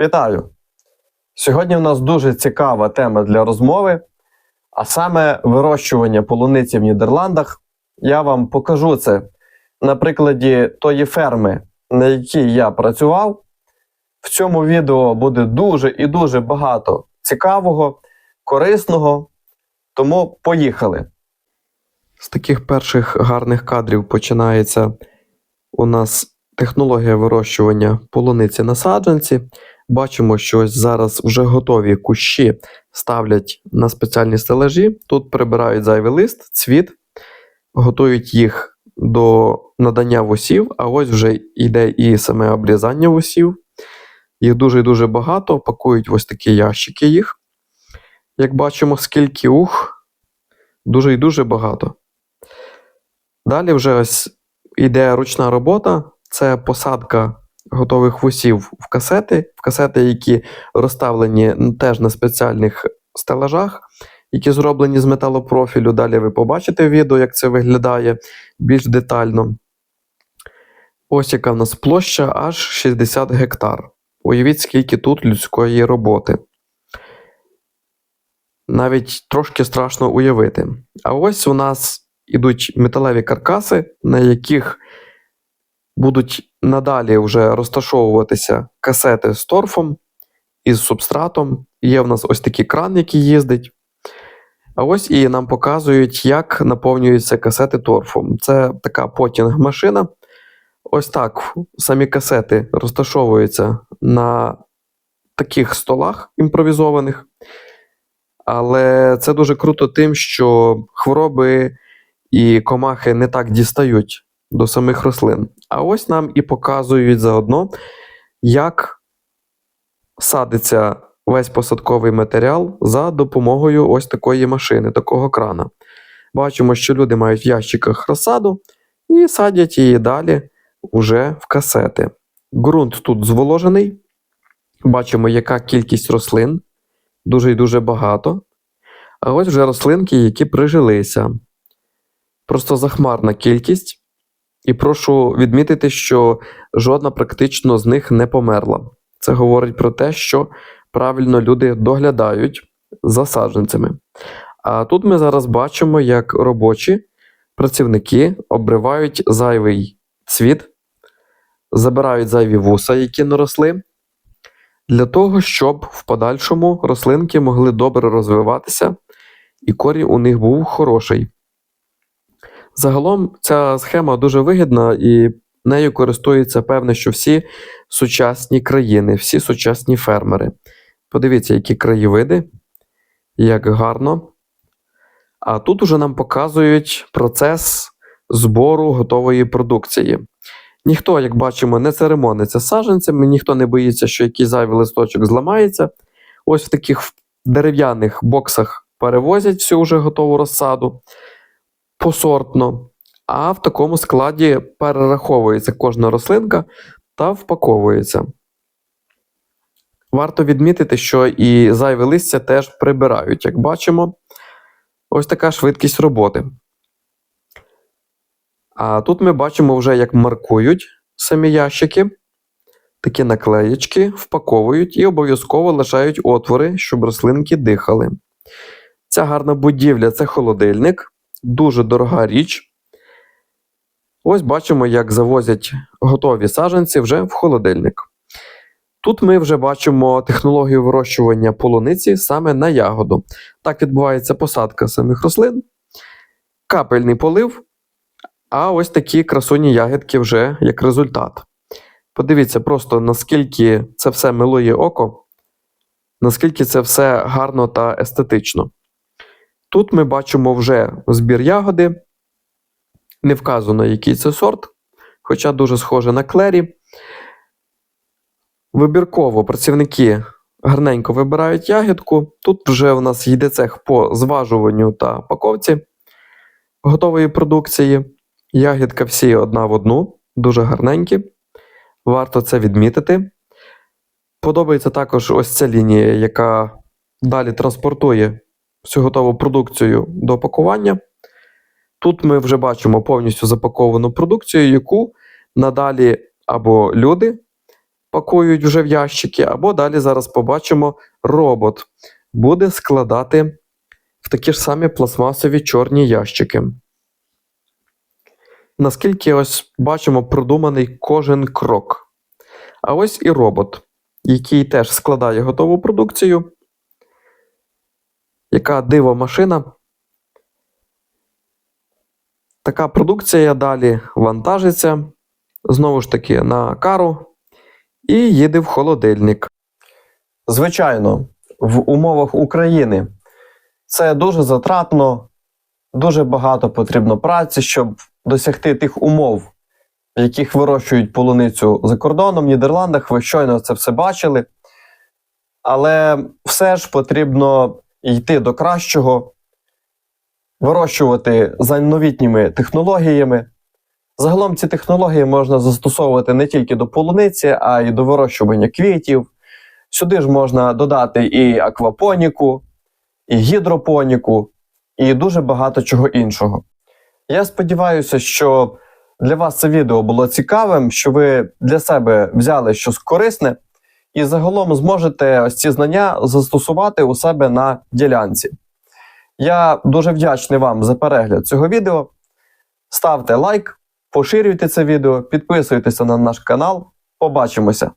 Вітаю! Сьогодні у нас дуже цікава тема для розмови, а саме вирощування полуниці в Нідерландах. Я вам покажу це на прикладі тої ферми, на якій я працював. В цьому відео буде дуже і дуже багато цікавого, корисного. Тому поїхали. З таких перших гарних кадрів починається у нас технологія вирощування полуниці на саджанці. Бачимо, що зараз вже готові кущі ставлять на спеціальні стелажі. Тут прибирають зайвий лист, цвіт, готують їх до надання вусів, а ось вже йде і саме обрізання вусів. Їх дуже і дуже багато, пакують ось такі ящики їх. Як бачимо, скільки ух, дуже і дуже багато. Далі вже ось йде ручна робота, це посадка готових вусів в касети, в касети, які розставлені теж на спеціальних стелажах, які зроблені з металопрофілю. Далі ви побачите відео, як це виглядає більш детально. Ось яка в нас площа аж 60 гектар. Уявіть, скільки тут людської роботи. Навіть трошки страшно уявити. А ось у нас ідуть металеві каркаси, на яких будуть надалі вже розташовуватися касети з торфом із субстратом. Є в нас ось такий кран, який їздить. А ось і нам показують, як наповнюються касети торфом. Це така потінг-машина. Ось так самі касети розташовуються на таких столах імпровізованих. Але це дуже круто тим, що хвороби і комахи не так дістають до самих рослин. А ось нам і показують заодно, як садиться весь посадковий матеріал за допомогою ось такої машини, такого крана. Бачимо, що люди мають в ящиках розсаду і садять її далі уже в касети. Ґрунт тут зволожений. Бачимо, яка кількість рослин, дуже і дуже багато. А ось вже рослинки, які прижилися. Просто захмарна кількість. І прошу відмітити, що жодна практично з них не померла. Це говорить про те, що правильно люди доглядають за саджанцями. А тут ми зараз бачимо, як робочі працівники обривають зайвий цвіт, забирають зайві вуса, які наросли, для того, щоб в подальшому рослинки могли добре розвиватися, і корінь у них був хороший. Загалом ця схема дуже вигідна і нею користуються, певне, що всі сучасні країни, всі сучасні фермери. Подивіться, які краєвиди, як гарно. А тут уже нам показують процес збору готової продукції. Ніхто, як бачимо, не церемониться з саджанцями, ніхто не боїться, що якийсь зайвий листочок зламається. Ось в таких дерев'яних боксах перевозять всю вже готову розсаду посортно, а в такому складі перераховується кожна рослинка та впаковується. Варто відмітити, що і зайве листя теж прибирають, як бачимо, ось така швидкість роботи. А тут ми бачимо вже, як маркують самі ящики, такі наклеєчки впаковують і обов'язково лишають отвори, щоб рослинки дихали. Ця гарна будівля це холодильник дуже дорога річ. Ось бачимо, як завозять готові саджанці вже в холодильник. Тут ми вже бачимо технологію вирощування полуниці саме на ягоду. Так відбувається посадка самих рослин, капельний полив, а ось такі красуні ягідки вже як результат. Подивіться просто, наскільки це все милує око, наскільки це все гарно та естетично. Тут ми бачимо вже збір ягоди. Не вказано, який це сорт, хоча дуже схоже на клері. Вибірково працівники гарненько вибирають ягідку. Тут вже у нас йде цех по зважуванню та паковці готової продукції. Ягідка всі одна в одну, дуже гарненькі. Варто це відмітити. Подобається також ось ця лінія, яка далі транспортує всю готову продукцію до пакування. Тут ми вже бачимо повністю запаковану продукцію, яку надалі або люди пакують вже в ящики, або далі зараз побачимо робот буде складати в такі ж самі пластмасові чорні ящики. Наскільки ось бачимо продуманий кожен крок. А ось і робот, який теж складає готову продукцію. Яка диво машина. Така продукція далі вантажиться, знову ж таки, на кару і їде в холодильник. Звичайно, в умовах України це дуже затратно, дуже багато потрібно праці, щоб досягти тих умов, в яких вирощують полуницю за кордоном, в Нідерландах. Ви щойно це все бачили. Але все ж потрібно йти до кращого, вирощувати за новітніми технологіями. Загалом ці технології можна застосовувати не тільки до полуниці, а й до вирощування квітів. Сюди ж можна додати і аквапоніку, і гідропоніку, і дуже багато чого іншого. Я сподіваюся, що для вас це відео було цікавим, що ви для себе взяли щось корисне і загалом зможете ось ці знання застосувати у себе на ділянці. Я дуже вдячний вам за перегляд цього відео. Ставте лайк, поширюйте це відео, підписуйтеся на наш канал. Побачимося!